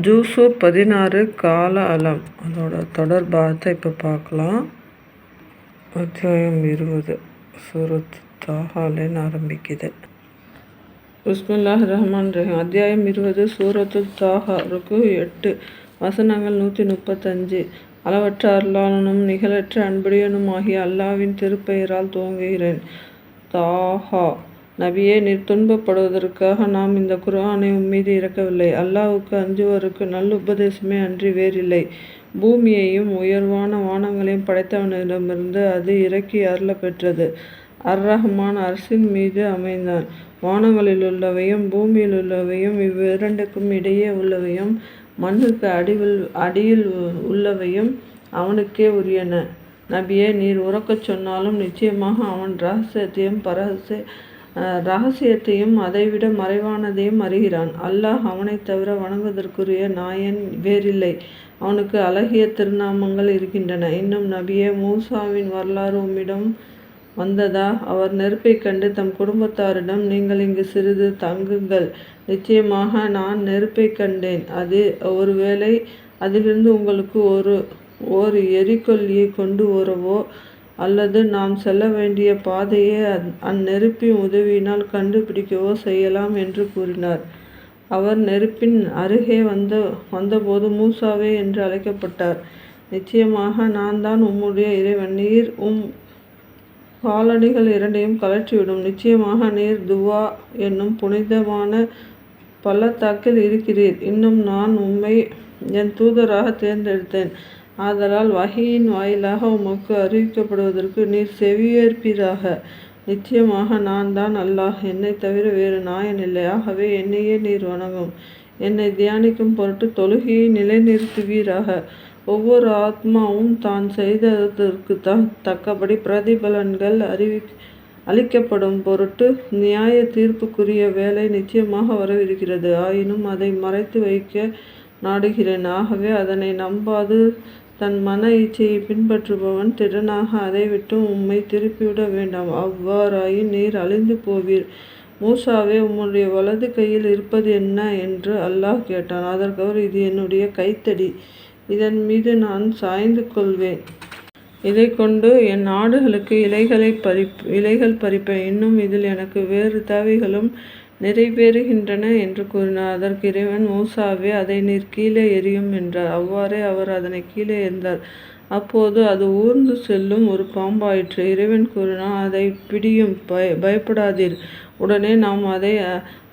Juice பதினாறு கால அலம் அதோட தொடர்பாகத்தை இப்போ பார்க்கலாம் அத்தியாயம் இருபது. சூரத் தாஹாலேன்னு ஆரம்பிக்குது உஸ்மல்லா ரஹ்மான் ரஹீம். அத்தியாயம் இருபது சூரத்து தாஹாருக்கு எட்டு. வசனங்கள் நூற்றி முப்பத்தஞ்சு. அளவற்ற அருளாளனும் நிகழற்ற அன்புடையனும் ஆகிய அல்லாவின் திருப்பெயரால் துவங்குகிறேன். தாஹா. நபியே நீர் துன்பப்படுவதற்காக நாம் இந்த குரானை உம்மீது இறக்கவில்லை. அல்லாஹுக்கு அஞ்சுவருக்கு நல்ல உபதேசமே அன்றி வேறில்லை. பூமியையும் உயர்வான வானங்களையும் படைத்தவனிடமிருந்து அது இறக்கி அருளப் பெற்றது அர் ரஹ்மான் அரசின் மீது அமைந்தான். வானங்களில் உள்ளவையும் பூமியில் உள்ளவையும் இவ்விரண்டுக்கும் இடையே உள்ளவையும் மண்ணுக்கு அடிவில் அடியில் உள்ளவையும் அவனுக்கே உரியன. நபியே நீர் உறக்கச் சொன்னாலும் நிச்சயமாக அவன் ரகசியத்தையும் பரகசிய ரகசியத்தையும் அதைவிட மறைவானதையும் அறிகிறான். அல்லாஹ் அவனைத் தவிர வணங்குவதற்குரிய நாயன் வேறில்லை. அவனுக்கு அழகிய திருநாமங்கள் இருக்கின்றன. இன்னும் நபியே மூசாவின் வரலாறு உம்மிடம் வந்ததா? அவர் நெருப்பை கண்டு தம் குடும்பத்தாரிடம் நீங்கள் இங்கு சிறிது தங்குங்கள். நிச்சயமாக நான் நெருப்பை கண்டேன். அது ஒருவேளை அதிலிருந்து உங்களுக்கு ஒரு ஓர் எரிக்கொல்லியை கொண்டு வரவோ அல்லது நாம் செல்ல வேண்டிய பாதையை அந்நெருப்பின் உதவியினால் கண்டுபிடிக்கவோ செய்யலாம் என்று கூறினார். அவர் நெருப்பின் அருகே வந்த வந்தபோது மூசாவே என்று அழைக்கப்பட்டார். நிச்சயமாக நான் தான் உம்முடைய இறைவன். நீர் உம் காலணிகள் இரண்டையும் கழற்றிவிடும். நிச்சயமாக நீர் துவா என்னும் புனிதமான பள்ளத்தாக்கில் இருக்கிறீர். இன்னும் நான் உம்மை என் தூதராக தேர்ந்தெடுத்தேன். ஆதலால் வகையின் வாயிலாக உமக்கு அறிவிக்கப்படுவதற்கு நீர் செவியேற்பீராக. நிச்சயமாக நான் தான் அல்லாஹ். என்னை தவிர வேறு நாயன் இல்லை. ஆகவே என்னையே நீர் வணங்கும். என்னை தியானிக்கும் பொருட்டு தொழுகையை நிலைநிறுத்துவீராக. ஒவ்வொரு ஆத்மாவும் தான் செய்ததற்கு த தக்கபடி பிரதிபலன்கள் அறிவி அளிக்கப்படும் பொருட்டு நியாய தீர்ப்புக்குரிய வேலை நிச்சயமாக வரவிருக்கிறது. ஆயினும் அதை மறைத்து வைக்க நாடுகிறேன். ஆகவே அதனை நம்பாது தன் மன இச்சையை பின்பற்றுபவன் திடனாக அதை விட்டு உம்மை திருப்பிவிட வேண்டாம். அவ்வாறாயின் நீர் அழிந்து போவீர். மூசாவே உம்முடைய வலது கையில் இருப்பது என்ன? என்று அல்லாஹ் கேட்டான். அதற்கு அவர் இது என்னுடைய கைத்தடி. இதன் மீது நான் சாய்ந்து கொள்வேன். இதை கொண்டு என் ஆடுகளுக்கு இலைகள் பறிப்பேன். இன்னும் இதில் எனக்கு வேறு தேவைகளும் நிறைவேறுகின்றன என்று கூறினார். அதற்கு இறைவன் மூசாவே அதை நீர் கீழே எரியும் என்றார். அவ்வாறே அவர் அதனை கீழே எறிந்தார். அப்போது அது ஊர்ந்து செல்லும் ஒரு பாம்பாயிற்று. இறைவன் கூறினால் அதை பிடியும் பய பயப்படாதீர். உடனே நாம் அதை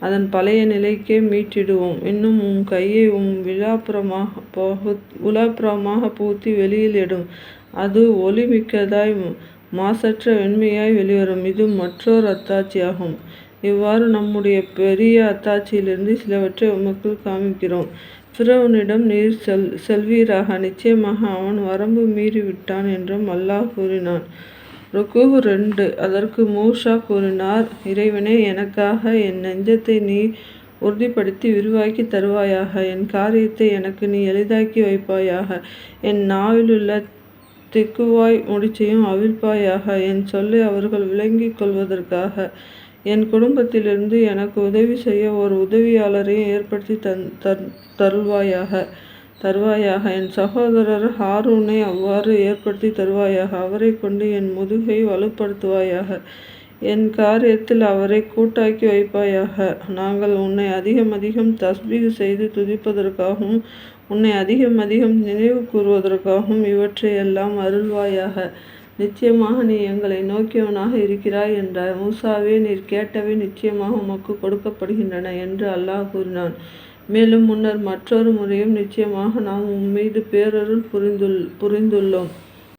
அதன் பழைய நிலைக்கே மீட்டிடுவோம். இன்னும் உன் கையை உம் உலாப்புறமாக பூத்தி வெளியில் எடும். அது ஒளிமிக்கதாய் மாசற்ற வெண்மையாய் வெளிவரும். இது மற்றொரு அத்தாட்சியாகும். இவ்வாறு நம்முடைய பெரிய அத்தாட்சியிலிருந்து சிலவற்றை உமக்குள் காமிக்கிறோம் பிர்அவுனிடம் நீர் செல் செல்வீராக. நிச்சயமாக அவன் வரம்பு மீறிவிட்டான் என்றும் அல்லாஹ் கூறினான். ருக்கு ரெண்டு அதற்கு மூஷா கூறினார் இறைவனே எனக்காக என் நெஞ்சத்தை நீ உறுதிப்படுத்தி விரிவாக்கித் தருவாயாக. என் காரியத்தை எனக்கு நீ எளிதாக்கி வைப்பாயாக. என் நாவிலுள்ள திக்குவாய் முடிச்சையும் அவிழ்ப்பாயாக. என் சொல்லை அவர்கள் விளங்கிக் கொள்வதற்காக என் குடும்பத்திலிருந்து எனக்கு உதவி செய்ய ஒரு உதவியாளரையும் ஏற்படுத்தித் தருவாயாக. என் சகோதரர் ஹாரூனை அவ்வாறு ஏற்படுத்தி தருவாயாக. அவரைக் கொண்டு என் முதுகை வலுப்படுத்துவாயாக. என் காரியத்தில் அவரை கூட்டாக்கி வைப்பாயாக. நாங்கள் உன்னை அதிகம் அதிகம் தஸ்பீக செய்து துதிப்பதற்காகவும் உன்னை அதிகம் அதிகம் நினைவு கூறுவதற்காகவும் இவற்றையெல்லாம் அருள்வாயாக. நிச்சயமாக நீ எங்களை நோக்கியவனாக இருக்கிறாய் என்றார். மூசாவே நீர் கேட்டவை நிச்சயமாக உமக்கு கொடுக்கப்படுகின்றன என்று அல்லாஹ் கூறினான். மேலும் முன்னர் மற்றொரு முறையும் நிச்சயமாக நாம் உம்மீது பேரருள் புரிந்துள்ளோம்.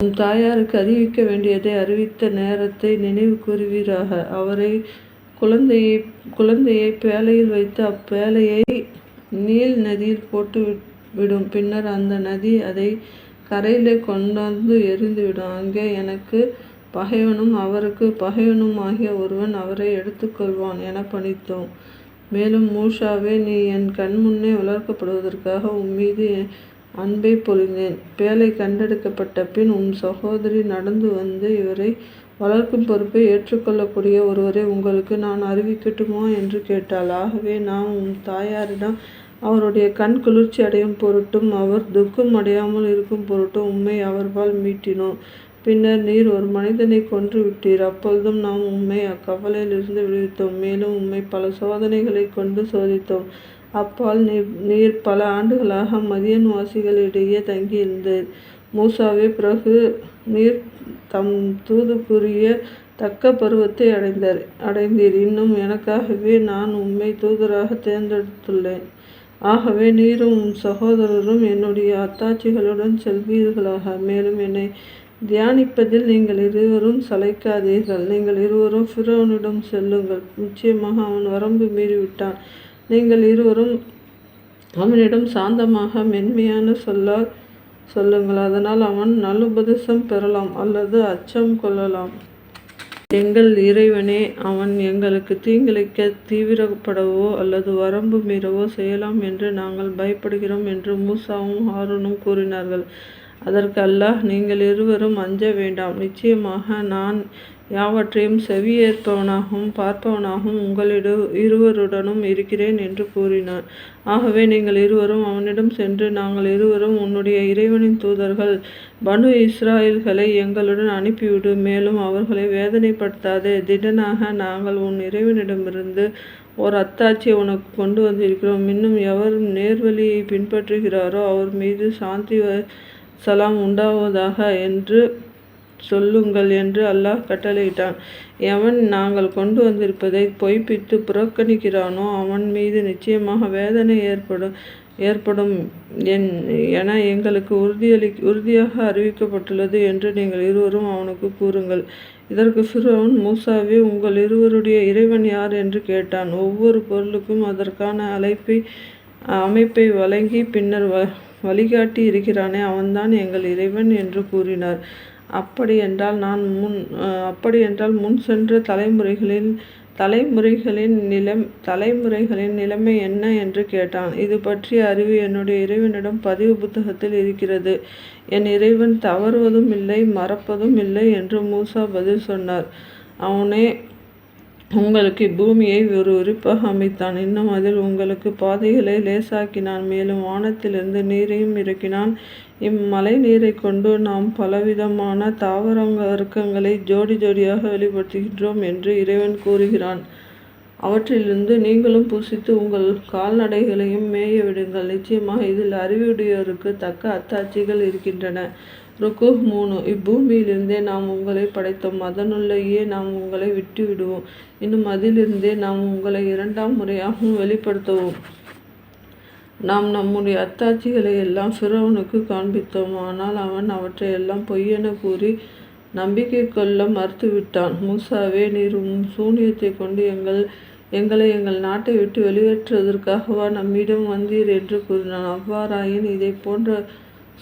உன் தாயாருக்கு அறிவிக்க வேண்டியதை அறிவித்த நேரத்தை நினைவு கூறுவீராக அவரை குழந்தையை குழந்தையை பேழையில் வைத்து அப்பேழையை நீல் நதியில் போட்டு விடும் பின்னர் அந்த நதி அதை கரையிலே கொண்டாந்து எறிந்துவிடும். அங்கே எனக்கு பகைவனும் அவருக்கு பகைவனுமாகிய ஒருவன் அவரை எடுத்துக்கொள்வான் என பணித்தோம். மேலும் மூஷாவே நீ என் கண்முன்னே வளர்க்கப்படுவதற்காக உன் மீது அன்பை பொழிந்தேன். பேலை கண்டெடுக்கப்பட்ட பின் உன் சகோதரி நடந்து வந்து இவரை வளர்க்கும் பொறுப்பை ஏற்றுக்கொள்ளக்கூடிய ஒருவரை உங்களுக்கு நான் அறிவிக்கட்டுமா? என்று கேட்டாள். ஆகவே நான் உன் தாயாரிடம் அவருடைய கண் குளிர்ச்சி அடையும் பொருட்டும் அவர் துக்கம் அடையாமல் இருக்கும் பொருட்டும் உம்மை அவர்பால் மீட்டினோம் பின்னர் நீர் ஒரு மனிதனை கொன்று விட்டீர். அப்பொழுதும் நாம் உம்மை அக்கவலையிலிருந்து விடுவித்தோம். மேலும் உம்மை பல சோதனைகளை கொண்டு சோதித்தோம். அப்பால் நீர் நீர் பல ஆண்டுகளாக மதியன் வாசிகளிடையே தங்கியிருந்தீர் மூசாவே பிறகு நீர் தம் தூதுக்குரிய தக்க பருவத்தை அடைந்தார் அடைந்தீர். இன்னும் எனக்காகவே நான் உம்மை தூதராக தேர்ந்தெடுத்துள்ளேன். ஆகவே நீரும் உம் சகோதரரும் என்னுடைய அத்தாட்சிகளுடன் செல்வீர்களாக. மேலும் என்னை தியானிப்பதில் நீங்கள் இருவரும் சளைக்காதீர்கள். நீங்கள் இருவரும் ஃபிரோனிடம் செல்லுங்கள். நிச்சயமாக அவன் வரம்பு மீறிவிட்டான். நீங்கள் இருவரும் அவனிடம் சாந்தமாக மென்மையான சொல்லால் சொல்லுங்கள். அதனால் அவன் நல்லுபதேசம் பெறலாம் அல்லது அச்சம் கொள்ளலாம். எங்கள் இறைவனே அவன் எங்களுக்கு தீங்கிழைக்க தீவிரப்படவோ அல்லது வரம்பு மீறவோ செய்யலாம் என்று நாங்கள் பயப்படுகிறோம் என்று மூசாவும் ஹாரூனும் கூறினார்கள். அதற்கு அல்லாஹ் நீங்கள் இருவரும் அஞ்ச வேண்டாம். நிச்சயமாக நான் யாவற்றையும் செவியேற்பவனாகவும் பார்ப்பவனாகவும் உங்களிட இருவருடனும் இருக்கிறேன் என்று கூறினார். ஆகவே நீங்கள் இருவரும் அவனிடம் சென்று நாங்கள் இருவரும் உன்னுடைய இறைவனின் தூதர்கள் பனு இஸ்ராயல்களை எங்களுடன் அனுப்பிவிடு மேலும் அவர்களை வேதனைப்படுத்தாதே. திடனாக நாங்கள் உன் இறைவனிடமிருந்து ஒரு அத்தாட்சியை உனக்கு கொண்டு வந்திருக்கிறோம். இன்னும் எவர் நேர்வழியை பின்பற்றுகிறாரோ அவர் மீது சாந்தி சலாம் உண்டாவதாக என்று சொல்லுங்கள் என்று அல்லாஹ் கட்டளையிட்டான். எவன் நாங்கள் கொண்டு வந்திருப்பதை பொய்ப்பித்து புறக்கணிக்கிறானோ அவன் மீது நிச்சயமாக வேதனை ஏற்படும் ஏற்படும் என் என எங்களுக்கு உறுதியளி உறுதியாக அறிவிக்கப்பட்டுள்ளது என்று நீங்கள் இருவரும் அவனுக்கு கூறுங்கள். இதற்கு ஃபிரோன் மூசாவே உங்கள் இருவருடைய இறைவன் யார் என்று கேட்டான். ஒவ்வொரு பொருளுக்கும் அதற்கான அழைப்பை அமைப்பை வழங்கி பின்னர் வ வழிகாட்டி இருக்கிறானே அவன்தான் எங்கள் இறைவன் என்று கூறினார். அப்படி என்றால் நான் முன் அப்படி என்றால் முன் சென்ற தலைமுறைகளில் தலைமுறைகளின் நிலம் தலைமுறைகளின் நிலைமை என்ன என்று கேட்டான். இது பற்றிய அறிவு என்னுடைய இறைவனிடம் பதிவு புத்தகத்தில் இருக்கிறது. என் இறைவன் தவறுவதும் இல்லை மறப்பதும் இல்லை என்று மூசா பதில் சொன்னார். அவனே உங்களுக்கு பூமியை ஒரு உறுப்பாக அமைத்தான். இன்னும் அதில் உங்களுக்கு பாதைகளை லேசாக்கினான். மேலும் வானத்திலிருந்து நீரையும் இறக்கினான். இம்மழை நீரை கொண்டு நாம் பலவிதமான தாவர வர்க்கங்களை ஜோடி ஜோடியாக வெளிப்படுத்துகின்றோம் என்று இறைவன் கூறுகிறான். அவற்றிலிருந்து நீங்களும் புசித்து உங்கள் கால்நடைகளையும் மேய விடுங்கள். நிச்சயமாக இதில் அறிவுடையோருக்கு தக்க அத்தாட்சிகள் இருக்கின்றன. ருக்கு மூணு. இப்பூமியிலிருந்தே நாம் உங்களை படைத்தோம். அதனுள்ளேயே நாம் உங்களை விட்டு விடுவோம் இன்னும் அதிலிருந்தே நாம் உங்களை இரண்டாம் முறையாகவும் வெளிப்படுத்துவோம். நாம் நம்முடைய அத்தாட்சிகளை எல்லாம் ஃபிரௌனுக்கு காண்பித்தோம். ஆனால் அவன் அவற்றை எல்லாம் பொய்யென கூறி நம்பிக்கை கொள்ள மறுத்துவிட்டான். மூசாவே நீர் சூனியத்தை கொண்டு எங்கள் எங்களை எங்கள் நாட்டை விட்டு வெளியேற்றுவதற்காகவா நம்மிடம் வந்தீர் என்று கூறினான். அவ்வாறாயின் இதை போன்ற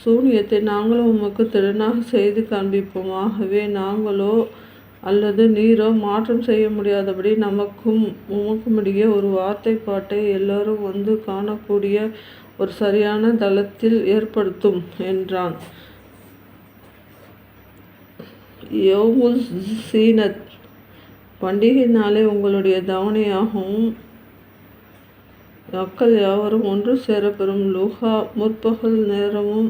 சூனியத்தை நாங்களும் உமக்கு திறனாக செய்து காண்பிப்போம். ஆகவே நாங்களோ அல்லது நீரோ மாற்றம் செய்ய முடியாதபடி நமக்கும் உமக்குமிடையே ஒரு வார்த்தை பாட்டை எல்லோரும் வந்து காணக்கூடிய ஒரு சரியான தளத்தில் ஏற்படுத்தும் என்றான். யோமுல் சீனத் பண்டிகை நாளே உங்களுடைய தவணையாகவும் மக்கள் யாவரும் ஒன்று சேரப்பெறும் லுஹா முற்பகல் நேரமும்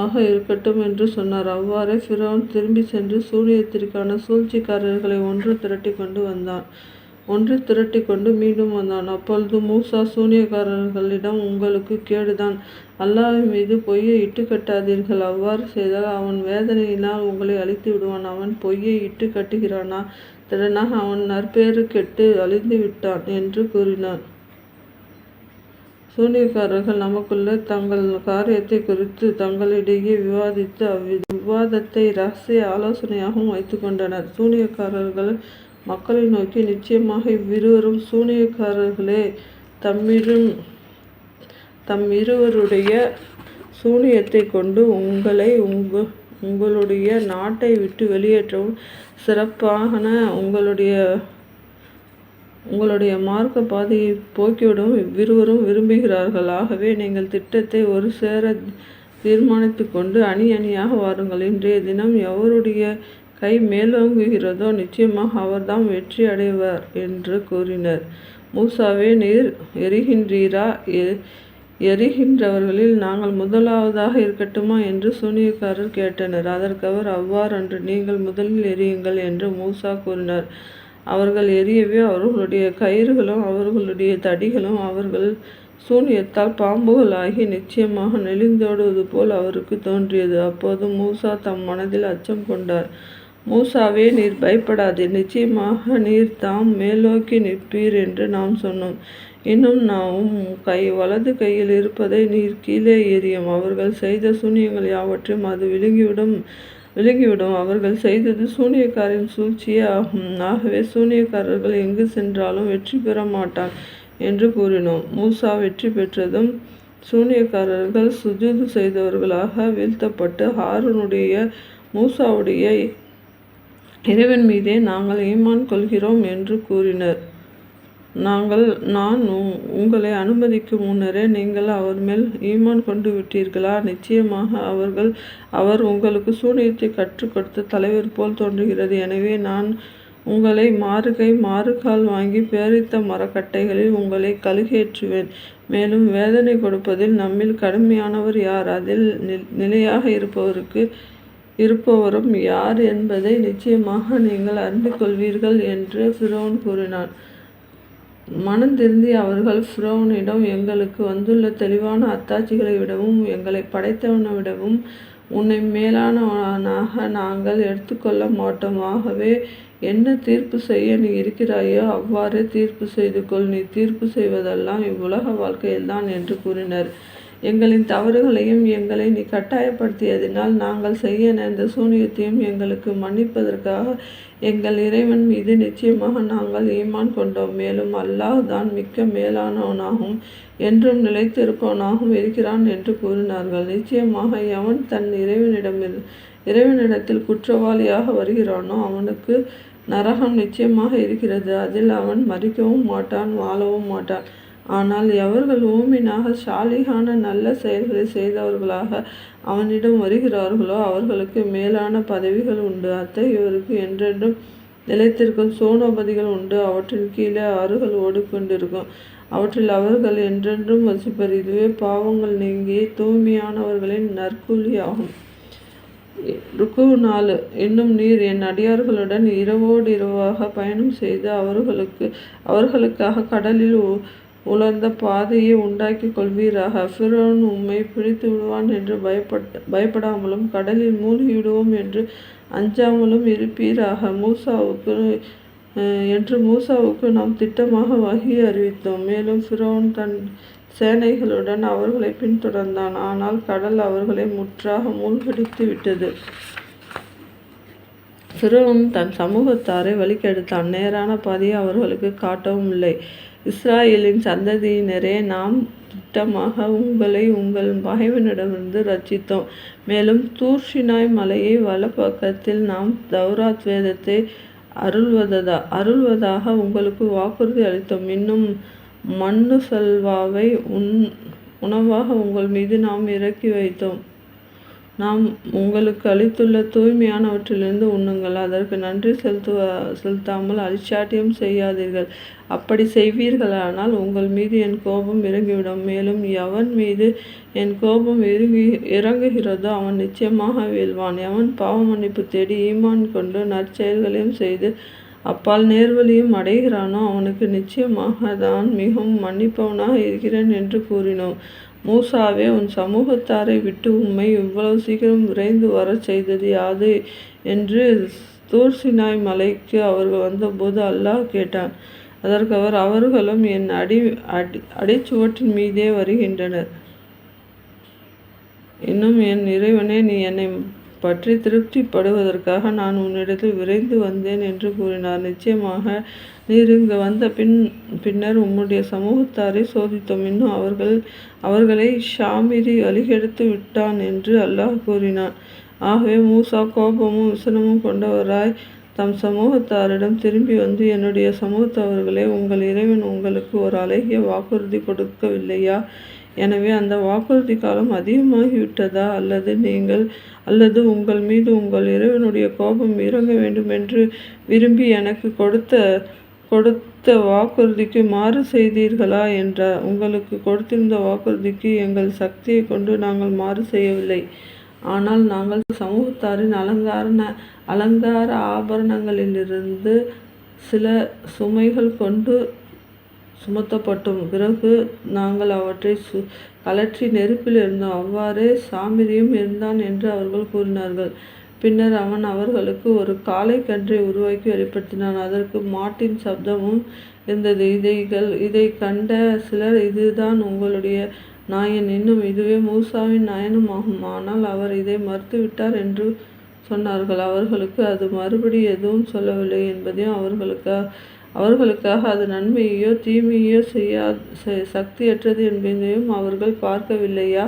ஆக இருக்கட்டும் என்று சொன்னார். அவ்வாறே ஃபிரோன் திரும்பி சென்று சூரியத்திற்கான சூழ்ச்சிக்காரர்களை ஒன்று திரட்டி கொண்டு வந்தான். ஒன்று திரட்டி கொண்டு மீண்டும் வந்தான். அப்பொழுது மூசா சூனியக்காரர்களிடம் உங்களுக்கு கேடுதான். அல்லாஹ் மீது பொய்யை இட்டு கட்டாதீர்கள். அவ்வாறு செய்தால் அவன் வேதனையினால் உங்களை அழித்து விடுவான். அவன் பொய்யை இட்டு கட்டுகிறானா? திறனாக அவன் நற்பேறு கெட்டு அழிந்து விட்டான் என்று கூறினான். சூனியக்காரர்கள் நமக்குள்ள தங்கள் காரியத்தை குறித்து தங்களிடையே விவாதித்து அவ்விவாதத்தை ரகசிய ஆலோசனையாகவும் வைத்து கொண்டனர் சூனியக்காரர்கள் மக்களை நோக்கி நிச்சயமாக இவ்விருவரும் சூனியக்காரர்களே. தம்மிரும் தம் இருவருடைய சூனியத்தை கொண்டு உங்களை உங்க உங்களுடைய நாட்டை விட்டு வெளியேற்றவும் சிறப்பான உங்களுடைய உங்களுடைய மார்க்க பாதையை போக்கிவிடவும் இவ்விருவரும் விரும்புகிறார்கள். ஆகவே நீங்கள் திட்டத்தை ஒரு சேர தீர்மானித்து கொண்டு அணி அணியாக வாருங்கள். இன்றைய தினம் எவருடைய கை மேலோங்குகிறதோ நிச்சயமாக அவர்தான் வெற்றி அடைவார் என்று கூறினர். மூசாவே நீர் எரிகின்றீரா? எரிகின்றவர்களில் நாங்கள் முதலாவதாக இருக்கட்டுமா? என்று சூனியக்காரர் கேட்டனர். அதற்கு அவர் அவ்வாறன்று நீங்கள் முதலில் எரியுங்கள் என்று மூசா கூறினார். அவர்கள் எரியவே அவர்களுடைய கயிறுகளும் அவர்களுடைய தடிகளும் அவர்கள் சூனியத்தால் பாம்புகளாகி நிச்சயமாக நெளிந்தோடுவது போல் அவருக்கு தோன்றியது. அப்போது மூசா தம் மனதில் அச்சம் கொண்டார். மூசாவே நீர் பயப்படாதே. நிச்சயமாக நீர் தாம் மேலோக்கி நிற்பீர் என்று நாம் சொன்னோம். இன்னும் நாம் கை வலது கையில் இருப்பதை நீர் கீழே எரியும் அவர்கள் செய்த சூனியங்கள் யாவற்றையும் அது விழுங்கிவிடும். விலகிவிடும். அவர்கள் செய்தது சூனியக்காரின் சூழ்ச்சியே ஆகும் ஆகவே சூனியக்காரர்கள் எங்கு சென்றாலும் வெற்றி பெற மாட்டான் என்று கூறினோம். மூசா வெற்றி பெற்றதும் சூனியக்காரர்கள் சுஜூது செய்தவர்களாக வீழ்த்தப்பட்டு ஹாரனுடைய மூசாவுடைய இறைவன் மீதே நாங்கள் ஈமான் கொள்கிறோம் என்று கூறினர். நாங்கள் நான் உங்களை அனுமதிக்கும் முன்னரே நீங்கள் அவர் மேல் ஈமான் கொண்டு விட்டீர்களா? நிச்சயமாக அவர்கள் அவர் உங்களுக்கு சூனியத்தை கற்றுக் கொடுத்த தலைவர் போல் தோன்றுகிறது. எனவே நான் உங்களை மாறுகை மாறுகால் வாங்கி பேரித்த மரக்கட்டைகளில் உங்களை கழுகேற்றுவேன். மேலும் வேதனை கொடுப்பதில் நம்மில் கடுமையானவர் யார்? அதில் நிலையாக இருப்பவருக்கு இருப்பவரும் யார் என்பதை நிச்சயமாக நீங்கள் அறிந்து கொள்வீர்கள் என்று ஃபிரோன் கூறினான். மனம் திருந்தி அவர்கள் ஃப்ரோனிடம் எங்களுக்கு வந்துள்ள தெளிவான அத்தாட்சிகளை விடவும் எங்களை படைத்தவனை விடவும் உன்னை மேலானவனாக நாங்கள் எடுத்துக்கொள்ள மாட்டோம். ஆகவே என்ன தீர்ப்பு செய்ய நீ இருக்கிறாயோ அவ்வாறே தீர்ப்பு செய்து கொள் நீ தீர்ப்பு செய்வதெல்லாம் இவ்வுலக வாழ்க்கையில்தான் என்று கூறினர். எங்களின் தவறுகளையும் எங்களை நீ கட்டாயப்படுத்தியதினால் நாங்கள் செய்ய நேர்ந்த சூனியத்தையும் எங்களுக்கு மன்னிப்பதற்காக எங்கள் இறைவன் மீது நிச்சயமாக நாங்கள் ஈமான் கொண்டோம். மேலும் அல்லாஹ் தான் மிக்க மேலானவனாகவும் என்றும் நிலைத்திருப்பவனாகவும் இருக்கிறான் என்று கூறினார்கள். நிச்சயமாக எவன் தன் இறைவனிடம் இறைவனிடத்தில் குற்றவாளியாக வருகிறானோ அவனுக்கு நரகம் நிச்சயமாக இருக்கிறது. அதில் அவன் மறிக்கவும் மாட்டான் வாழவும் மாட்டான். ஆனால் எவர்கள் ஊமினாக சாலிகான நல்ல செயல்களை செய்தவர்களாக அவனிடம் வருகிறார்களோ அவர்களுக்கு மேலான பதவிகள் உண்டு. அத்தகையோருக்கு என்றென்றும் நிலைத்திருக்கும் சோனோபதிகள் உண்டு. அவற்றின் கீழே ஆறுகள் ஓடிக்கொண்டிருக்கும். அவற்றில் அவர்கள் என்றென்றும் வசிப்பர். இதுவே பாவங்கள் நீங்கி தூய்மையானவர்களின் நற்கூலி ஆகும் ருக்கு நாலு. இன்னும் நீர் என் அடியார்களுடன் இரவோடு இரவாக பயணம் செய்து அவர்களுக்கு அவர்களுக்காக கடலில் உலர்ந்த பாதையை உண்டாக்கி கொள்வீராக. ஃபிரோன் உம்மை பிடித்து விடுவான் என்று பயப்பட்ட பயப்படாமலும் கடலில் மூழ்கிவிடுவோம் என்று அஞ்சாமலும் இருப்பீராக. மூசாவுக்கு என்று மூசாவுக்கு நாம் திட்டமாக வகி அறிவித்தோம். மேலும் ஃபிரோன் தன் சேனைகளுடன் அவர்களை பின்தொடர்ந்தான். ஆனால் கடல் அவர்களை முற்றாக மூழ்கடித்து விட்டது. ஃபிரோன் தன் சமூகத்தாரை வழிகெடுத்தான். நேரான பாதையை அவர்களுக்கு காட்டவும் இல்லை. இஸ்ராயேலின் சந்ததியினரே நாம் திட்டமாக உங்களை உங்கள் பகைவனிடமிருந்து ரச்சித்தோம் மேலும் தூர்ஷினாய் மலையை வலப்பக்கத்தில் நாம் தௌராத் வேதத்தை அருள்வதா அருள்வதாக உங்களுக்கு வாக்குறுதி அளித்தோம். இன்னும் மண்ணு செல்வாவை உன் உணவாக உங்கள் மீது நாம் இறக்கி வைத்தோம். நாம் உங்களுக்கு அளித்துள்ள தூய்மையானவற்றிலிருந்து உண்ணுங்கள். அதற்கு நன்றி செலுத்துவ செலுத்தாமல் அழிச்சாட்டியம் செய்யாதீர்கள். அப்படி செய்வீர்களானால் உங்கள் மீது என் கோபம் இறங்கிவிடும். மேலும் எவன் மீது என் கோபம் இறங்கி இறங்குகிறதோ அவன் நிச்சயமாக வீழ்வான். எவன் பாவ மன்னிப்பு தேடி ஈமான் கொண்டு நற்செயல்களையும் செய்து அப்பால் நேர்வழியும் அடைகிறானோ அவனுக்கு நிச்சயமாக தான் மிகவும் மன்னிப்பவனாக இருக்கிறேன் என்று கூறினோம். மூசாவே உன் சமூகத்தாரை விட்டு உண்மை இவ்வளவு சீக்கிரம் விரைந்து வரச் செய்தது யாது என்று தூர்சினாய் மலைக்கு அவர்கள் வந்தபோது அல்லாஹ் கேட்டான். அதற்கு அவர் அவர்களும் என் அடி அடி அடிச்சுவற்றின் மீதே வருகின்றனர். இன்னும் என் இறைவனே நீ என்னை பற்றி திருப்திப்படுவதற்காக நான் உன்னிடத்தில் விரைந்து வந்தேன் என்று கூறினார். நிச்சயமாக நீர் இங்கு வந்த பின் பின்னர் உம்முடைய சமூகத்தாரை சோதித்தோம். இன்னும் அவர்கள் அவர்களை ஷாமிரி அழிகெடுத்து விட்டான் என்று அல்லாஹ் கூறினான். ஆகவே மூசா கோபமும் விசனமும் கொண்டவராய் தம் சமூகத்தாரிடம் திரும்பி வந்து என்னுடைய சமூகத்தவர்களே உங்கள் இறைவன் உங்களுக்கு ஒரு அழகிய வாக்குறுதி கொடுக்கவில்லையா? எனவே அந்த வாக்குறுதி காலம் அதிகமாகிவிட்டதா? அல்லது நீங்கள் அல்லது உங்கள் மீது உங்கள் இறைவனுடைய கோபம் இறங்க வேண்டும் என்று விரும்பி எனக்கு கொடுத்த கொடுத்த வாக்குறுதிக்கு மாறு செய்தீர்களா என்றார் உங்களுக்கு கொடுத்திருந்த வாக்குறுதிக்கு எங்கள் சக்தியை கொண்டு நாங்கள் மாறு செய்யவில்லை. ஆனால் நாங்கள் சமூகத்தாரின் அலங்காரண அலங்கார ஆபரணங்களிலிருந்து சில சுமைகள் கொண்டு சுமத்தப்பட்டோம். பிறகு நாங்கள் அவற்றை சு கலற்றி நெருப்பில் இருந்தோம் அவ்வாறே சாமிரியும் இருந்தான் என்று அவர்கள் கூறினார்கள். பின்னர் அவன் அவர்களுக்கு ஒரு காளை கன்றை உருவாக்கி வெளிப்படுத்தினான். அதற்கு மாட்டின் சப்தமும் இருந்தது. இதைகள் இதை கண்ட சிலர் இதுதான் உங்களுடைய நாயன். இன்னும் இதுவே மூசாவின் நாயனுமாகும் ஆனால் அவர் இதை மறுத்துவிட்டார் என்று சொன்னார்கள். அவர்களுக்கு அது மறுபடி எதுவும் சொல்லவில்லை என்பதையும் அவர்களுக்கு அவர்களுக்காக அது நன்மையையோ தீமையோ செய்யா சக்தியற்றது என்பதையும் அவர்கள் பார்க்கவில்லையா?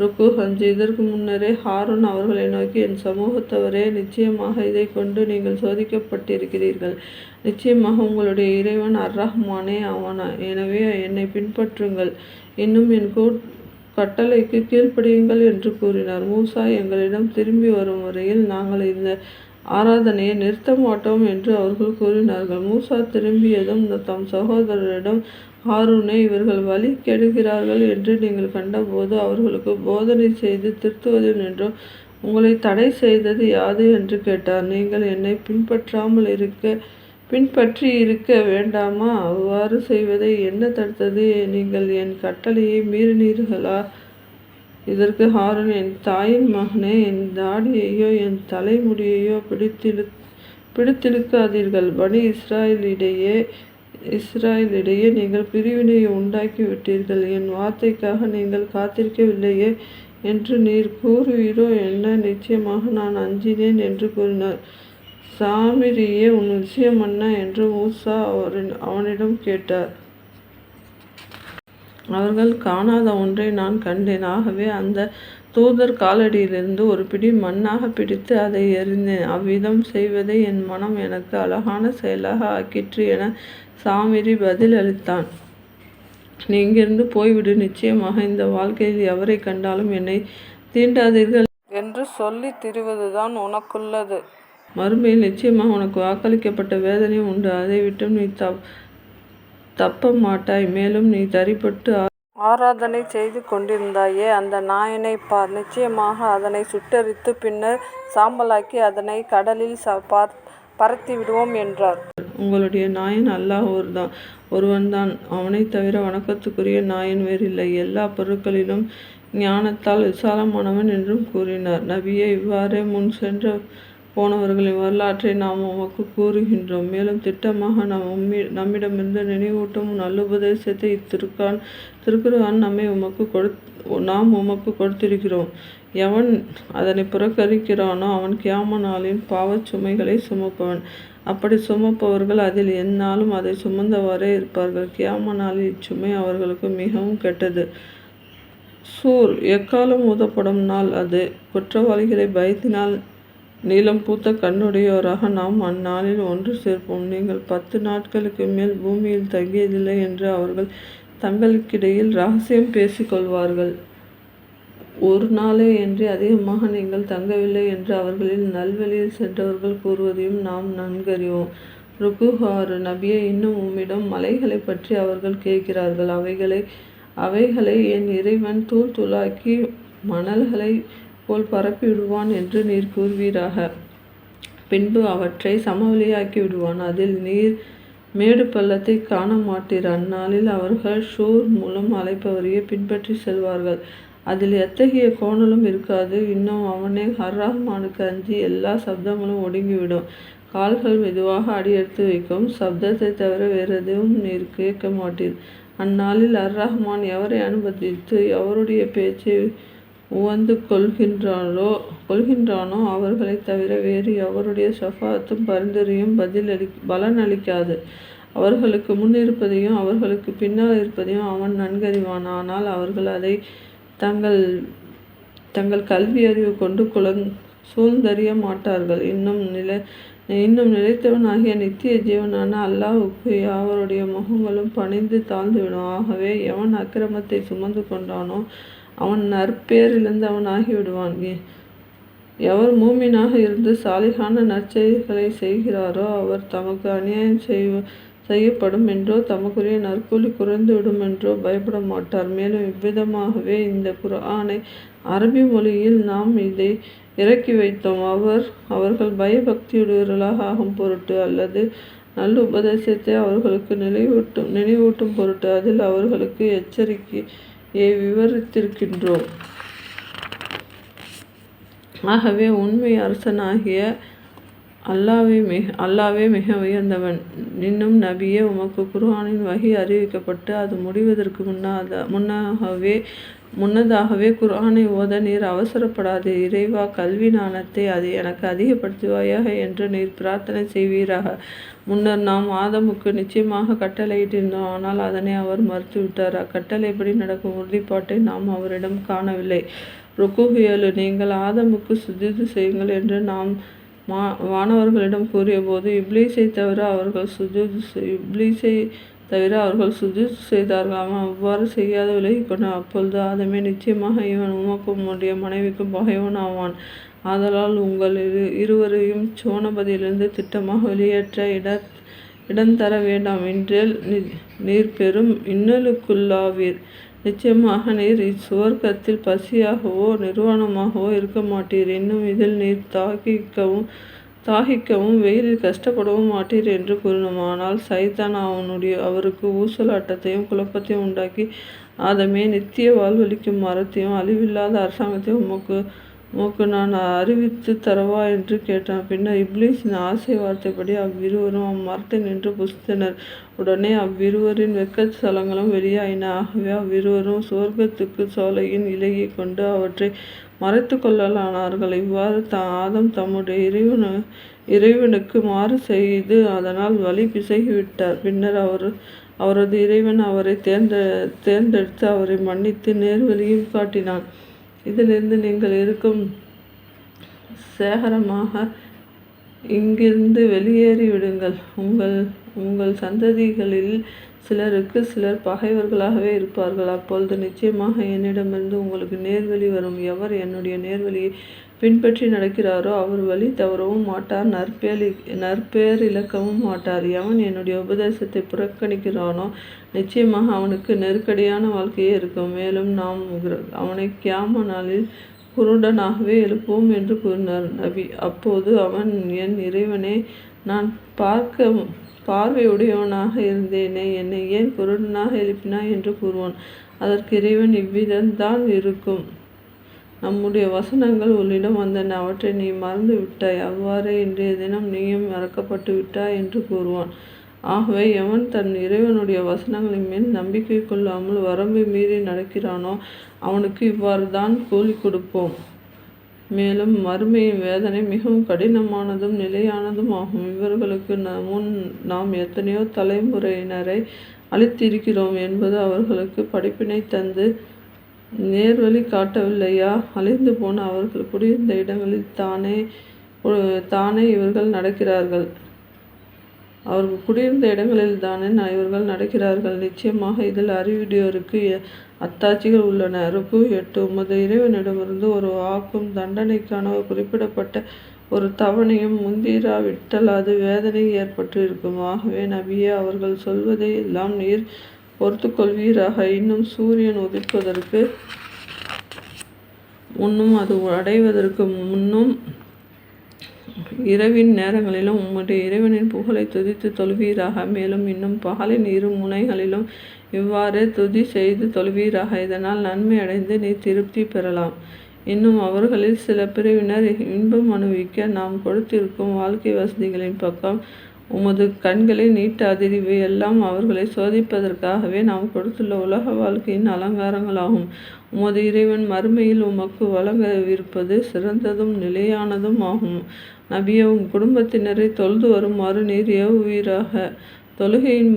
ருக்கு ஹஞ்சு இதற்கு முன்னரே ஹாரூன் அவர்களை நோக்கி என் சமூகத்தவரே நிச்சயமாக இதை கொண்டு நீங்கள் சோதிக்கப்பட்டிருக்கிறீர்கள். நிச்சயமாக உங்களுடைய இறைவன் அர்ரஹ்மானே ஆவானா? எனவே என்னை பின்பற்றுங்கள். இன்னும் என் கூ கட்டளைக்கு கீழ்ப்படியுங்கள் என்று கூறினார். மூசா எங்களிடம் திரும்பி வரும் வரையில் நாங்கள் இந்த ஆராதனையை நிறுத்த மாட்டோம் என்று அவர்கள் கூறினார்கள். மூசா திரும்பியதும் தம் சகோதரரிடம் ஹாரூனை இவர்கள் வழி கெடுகிறார்கள் என்று நீங்கள் கண்டபோது அவர்களுக்கு போதனை செய்து திருத்துவது என்றும் உங்களை தடை செய்தது யாது? என்று கேட்டார். நீங்கள் என்னை பின்பற்றாமல் இருக்க பின்பற்றி இருக்க வேண்டாமா? அவ்வாறு செய்வதை என்ன தடுத்தது? நீங்கள் என் கட்டளையை மீறினீர்களா? இதற்கு ஹாரன் என் தாயின் மகனே என் தாடியையோ என் தலைமுடியையோ பிடித்திழு பிடித்திழுக்காதீர்கள் பனி இஸ்ராயலிடையே இஸ்ராயலிடையே நீங்கள் பிரிவினையை உண்டாக்கி விட்டீர்கள் என் வார்த்தைக்காக நீங்கள் காத்திருக்கவில்லையே என்று நீர் கூறுவீரோ என்ன? நிச்சயமாக நான் அஞ்சினேன் என்று கூறினார். சாமிரியே உன் விஷயம் என்ன என்று மூசா அவரின் அவனிடம் கேட்டார். அவர்கள் காணாத ஒன்றை நான் கண்டேன். ஆகவே அந்த தூதர் காலடியிலிருந்து ஒரு பிடி மண்ணாக பிடித்து அதை எறிந்தேன். அவ்விதம் செய்வதை என் மனம் எனக்கு அழகான செயலாக ஆக்கிற்று என சாமிரி பதில் அளித்தான். நீ இங்கிருந்து போய்விடு. நிச்சயமாக இந்த வாழ்க்கையில் எவரை கண்டாலும் என்னை தீண்டாதீர்கள் என்று சொல்லி திரிவதுதான் உனக்குள்ளது. மறுமையில் நிச்சயமாக உனக்கு வாக்களிக்கப்பட்ட வேதனையும் உண்டு. அதை விட்டும் நீ தப் தப்ப மாட்டாய் மேலும் நீ தரிப்பட்டு ஆராதனை செய்து கொண்டிருந்தாயே அந்த நாயனை பார். நிச்சயமாக அதனை சுட்டரித்து பின்னர் சாம்பலாக்கி அதனை கடலில் ச பார் பரத்தி விடுவோம் என்றார். உங்களுடைய நாயன் அல்லாஹ் ஒருதான் ஒருவன்தான். அவனைத் தவிர வணக்கத்துக்குரிய நாயன் வேறில்லை. எல்லா பொருட்களிலும் ஞானத்தால் விசாலமானவன் என்றும் கூறினார். நபியே இவ்வாறே முன் சென்ற போனவர்களின் வரலாற்றை நாம் உமக்கு கூறுகின்றோம். மேலும் திட்டமாக நாம் உம்மி நம்மிடமிருந்து நினைவூட்டும் நல்லுபதேசத்தை இத்திருக்கான் திருக்குறான் நம்மை உமக்கு கொடு நாம் உமக்கு கொடுத்திருக்கிறோம். எவன் அதனை புறக்கரிக்கிறானோ அவன் கியாம நாளின் பாவச் சுமைகளை சுமப்பவன். அப்படி சுமப்பவர்கள் அதில் எந்நாளும் அதை சுமந்தவாறே இருப்பார்கள். கியாம நாளில் இச்சுமை அவர்களுக்கு மிகவும் கெட்டது. சூர் எக்காலம் ஊதப்படும் நாள் அது? குற்றவாளிகளை பயத்தினால் நீளம் பூத்த கண்ணுடையோராக நாம் அந்நாளில் ஒன்று சேர்ப்போம். நீங்கள் பத்து நாட்களுக்கு மேல் பூமியில் தங்கியதில்லை என்று அவர்கள் தங்களுக்கிடையில் ரகசியம் பேசிக்கொள்வார்கள். ஒரு நாளே என்று அதிகமாக நீங்கள் தங்கவில்லை என்று அவர்களில் நல்வழியில் சென்றவர்கள் கூறுவதையும் நாம் நன்கறிவோம். ருக்குஹாறு நபியை இன்னும் உம்மிடம் மலைகளை பற்றி அவர்கள் கேட்கிறார்கள். அவைகளை அவைகளை என் இறைவன் தூள் தூளாக்கி மணல்களை போல் பரப்பி விடுவான் என்று நீர் கூறுவீராக. பின்பு அவற்றை சமவெளியாக்கி விடுவான் அதில் நீர் மேடு பள்ளத்தை காண மாட்டீர் அந்நாளில் அவர்கள் ஷூர் மூலம் அழைப்பவரையே பின்பற்றி செல்வார்கள். அதில் எத்தகைய கோணலும் இருக்காது. இன்னும் அவனே ஹர்ராஹ்மானுக்கு அஞ்சி எல்லா சப்தங்களும் ஒடுங்கிவிடும். கால்கள் மெதுவாக அடியெடுத்து வைக்கும். சப்தத்தை தவிர வேறு எதுவும் நீர் கேட்க மாட்டீர் அந்நாளில் அர் ரஹ்மான் எவரை அனுமதித்து எவருடைய பேச்சை உவந்து கொள்கின்றாளோ கொள்கின்றானோ அவர்களை தவிர வேறு எவருடைய சஃபாத்தும் பரிந்துரையும் பதிலளி பலன் அளிக்காது. அவர்களுக்கு முன் இருப்பதையும் அவர்களுக்கு பின்னால் இருப்பதையும் அவன் நன்கறிவான். ஆனால் அவர்கள் அதை தங்கள் தங்கள் கல்வி அறிவு கொண்டு குலங் சூழ்ந்தறிய மாட்டார்கள். இன்னும் நிலை இன்னும் நிலைத்தவனாகிய நித்திய ஜீவனான அல்லாஹுக்கு யாவருடைய முகங்களும் பணிந்து தாழ்ந்துவிடும். ஆகவே எவன் அக்கிரமத்தை சுமந்து கொண்டானோ அவன் நற்பேரிலிருந்து அவன் ஆகிவிடுவான் எவர் மூமினாக இருந்து சாலிகான நற்செய்திகளை செய்கிறாரோ அவர் தமக்கு அநியாயம் செய்வ செய்யப்படும் என்றோ தமக்குரிய நற்கூலி குறைந்துவிடும் என்றோ பயப்பட மாட்டார். மேலும் இவ்விதமாகவே இந்த குரானை அரபி மொழியில் நாம் இதை இறக்கி வைத்தோம். அவர் அவர்கள் பயபக்தியுடையவர்களாக ஆகும் பொருட்டு அல்லது நல்ல உபதேசத்தை அவர்களுக்கு நினைவூட்டும் நினைவூட்டும் பொருட்டு அதில் அவர்களுக்கு எச்சரிக்கை விவரித்திருக்கின்றோம். ஆகவே உண்மை அரசனாகிய அல்லாவே மிக அல்லாவே மிக உயர்ந்தவன். இன்னும் நபியே உமக்கு குர்ஆனின் வகை அறிவிக்கப்பட்டு அது முடிவதற்கு முன்னாத முன்னாகவே முன்னதாகவே குர்ஆனை ஓத நீர் அவசரப்படாதே. இறைவா கல்வி நாணத்தை அது எனக்கு அதிகப்படுத்துவாயாக என்று நீர் பிரார்த்தனை செய்வீராக. முன்னர் நாம் ஆதமுக்கு நிச்சயமாக கட்டளையிட்டிருந்தோம். ஆனால் அதனை அவர் மறுத்துவிட்டார். அக்கட்டளைப்படி நடக்கும்? உறுதிப்பாட்டை நாம் அவரிடம் காணவில்லை. ருக்குஹியலு நீங்கள் ஆதமுக்கு சுஜூது செய்யுங்கள் என்று நாம் மா வானவர்களிடம் கூறியபோது இப்ளீஸை தவிர அவர்கள் சுஜூது இப்ளீஸை தவிர அவர்கள் சுஜூத் செய்தார்கள் அவன் அவ்வாறு செய்யாத விலகி கொண்டான் அப்பொழுது ஆதமே நிச்சயமாக இவன் உமக்கும் உன்னுடைய மனைவிக்கும் பகைவன் ஆவான் ஆதலால் உங்கள் இரு இருவரையும் சோனபதியிலிருந்து திட்டமாக வெளியேற்ற இட இடம் தர வேண்டாம் என்றால் நீர் பெரும் இன்னலுக்குள்ளாவீர். நிச்சயமாக நீர் இச்சுவர்க்கத்தில் பசியாகவோ நிர்வாணமாகவோ இருக்க மாட்டீர். இன்னும் இதில் நீர் தாகிக்கவும் தாகிக்கவும் வெயிலில் கஷ்டப்படவும் மாட்டீர் என்று கூறினோம். ஆனால் சைதான் அவனுடைய அவருக்கு ஊசலாட்டத்தையும் குழப்பத்தையும் உண்டாக்கி அதமே நித்திய வாழ்வளிக்கும் மரத்தையும் அழிவில்லாத அரசாங்கத்தையும் உமக்கு உனக்கு நான் அறிவித்து தரவா என்று கேட்டான். பின்னர் இப்ளீஸின் ஆசை வார்த்தைப்படி அவ்விருவரும் அம்மரத்தை நின்று புசித்தனர். உடனே அவ்விருவரின் வெக்க சலங்களும் வெளியாயின. ஆகவே அவ்விருவரும் சுவர்க்கத்துக்கு சோலையின் இலையை கொண்டு அவற்றை மறைத்து கொள்ளலானார்கள். இவ்வாறு த ஆதம் தம்முடைய இறைவனு இறைவனுக்கு மாறு செய்து அதனால் வழி பிசகிவிட்டார். பின்னர் அவர் அவரது இறைவன் அவரை தேர்ந்த தேர்ந்தெடுத்து அவரை மன்னித்து நேர்வழியில் காட்டினான். இதிலிருந்து நீங்கள் இருக்கும் சேகரமாக இங்கிருந்து வெளியேறி விடுங்கள் உங்கள் உங்கள் சந்ததிகளில் சிலருக்கு சிலர் பகைவர்களாகவே இருப்பார்கள். அப்பொழுது நிச்சயமாக என்னிடமிருந்து உங்களுக்கு நேர்வழி வரும். எவர் என்னுடைய நேர்வழியை பின்பற்றி நடக்கிறாரோ அவர் வழி தவறவும் மாட்டார் நற்பேலி நற்பேர் இழக்கவும் மாட்டார். எவன் என்னுடைய உபதேசத்தை புறக்கணிக்கிறானோ நிச்சயமாக அவனுக்கு நெருக்கடியான வாழ்க்கையே இருக்கும். மேலும் நாம் அவனை கியாம நாளில் குருடனாகவே எழுப்புவோம் என்று கூறினார் நபி. அப்போது அவன் என் இறைவனே நான் பார்க்க பார்வையுடையவனாக இருந்தேனே என்னை ஏன் குருடனாக எழுப்பினாய் என்று கூறுவான். அதற்கு இறைவன் இவ்விதம்தான் இருக்கும். நம்முடைய வசனங்கள் உன்னிடம் வந்தன அவற்றை நீ மறந்து விட்டாய். அவ்வாறே இன்றைய தினம் நீயும் மறக்கப்பட்டு விட்டாய் என்று கூறுவான். ஆகவே எவன் தன் இறைவனுடைய வசனங்களின் மேல் நம்பிக்கை கொள்ளாமல் வரம்பை மீறி நடக்கிறானோ அவனுக்கு இவ்வாறு தான் கூலி கொடுப்போம். மேலும் மறுமையின் வேதனை மிகவும் கடினமானதும் நிலையானதும் ஆகும் இவர்களுக்கு முன் நாம் எத்தனையோ தலைமுறையினரை அளித்திருக்கிறோம் என்பது அவர்களுக்கு படிப்பினை தந்து நேர்வழி காட்டவில்லையா? அழிந்து போன அவர்கள் குடியிருந்த இடங்களில் தானே தானே இவர்கள் நடக்கிறார்கள். அவர்கள் குடியிருந்த இடங்களில் தானே இவர்கள் நடக்கிறார்கள். நிச்சயமாக இதில் அறிவிடியோருக்கு அத்தாட்சிகள் உள்ளன. அறுப்பு எட்டு உமது இறைவனிடமிருந்து ஒரு வாக்கும் தண்டனைக்கான குறிப்பிடப்பட்ட ஒரு தவணையும் முந்திராவிட்டால் அது வேதனை ஏற்பட்டு இருக்கும் ஆகவே நபியே அவர்கள் சொல்வதை எல்லாம் நீர் பொறுத்துக்கொள்வீராக. இன்னும் சூரியன் உதிப்பதற்கு முன்னும் அது அடைவதற்கு முன்னும் இரவின் நேரங்களிலும் உம்முடைய இறைவனின் புகழை துதித்து தொழுவீராக. மேலும் இன்னும் பகலின் இரு முனைகளிலும் இவ்வாறு துதி செய்து தொழுவீராக. இதனால் நன்மை அடைந்து நீ திருப்தி பெறலாம். இன்னும் அவர்களில் சில பிரிவினர் இன்பம் அனுபவிக்க நாம் கொடுத்திருக்கும் வாழ்க்கை வசதிகளின் பக்கம் உமது கண்களை நீட்டாதீர் எல்லாம் அவர்களை சோதிப்பதற்காகவே நாம் கொடுத்துள்ள உலக வாழ்க்கையின் அலங்காரங்களாகும். உமது இறைவன் மறுமையில் உமக்கு வழங்கவிருப்பது சிறந்ததும் நிலையானதும் ஆகும். நபியே உன் குடும்பத்தினரை தொழுது வருமாறு நீர் ஏவுவீராக. தொழுகையின்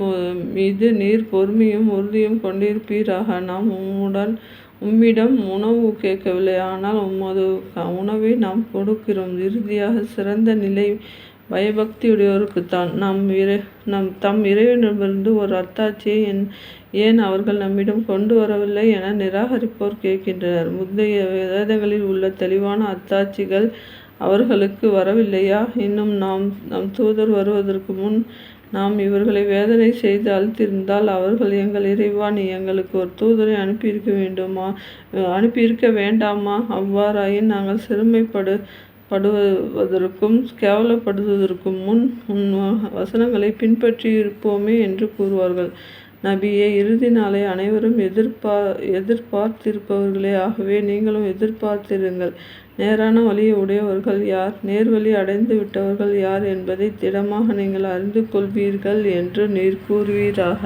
மீது நீர் பொறுமையும் உறுதியும் கொண்டிருப்பீராக. நாம் உம்முடன் உம்மிடம் உணவு கேட்கவில்லை. ஆனால் உமது உணவை நாம் கொடுக்கிறோம். இறுதியாக சிறந்த நிலை பயபக்தியுடையோருக்குத்தான். நம் இறை நம் தம் இறைவனிடமிருந்து ஒரு அத்தாட்சியை என் ஏன் அவர்கள் நம்மிடம் கொண்டு வரவில்லை என நிராகரிப்போர் கேட்கின்றனர். முந்தைய வேதங்களில் உள்ள தெளிவான அத்தாட்சிகள் அவர்களுக்கு வரவில்லையா? இன்னும் நாம் நம் தூதர் வருவதற்கு முன் நாம் இவர்களை வேதனை செய்து அழுத்திருந்தால் அவர்கள் எங்கள் இறைவா நீ எங்களுக்கு ஒரு தூதரை அனுப்பியிருக்க வேண்டுமா? அனுப்பியிருக்க வேண்டாமா? அவ்வாறாயின் நாங்கள் சிறுமைப்படு படுவதற்கும் கேவலப்படுவதற்கும் முன் உன் வசனங்களை பின்பற்றி இருப்போமே என்று கூறுவார்கள். நபியே இறுதி நாளை அனைவரும் எதிர்பார் எதிர்பார்த்திருப்பவர்களே. ஆகவே நீங்களும் எதிர்பார்த்திருங்கள். நேரான வழியை உடையவர்கள் யார்? நேர்வழி அடைந்து விட்டவர்கள் யார் என்பதை திடமாக நீங்கள் அறிந்து கொள்வீர்கள் என்று நீர் கூறுவீராக.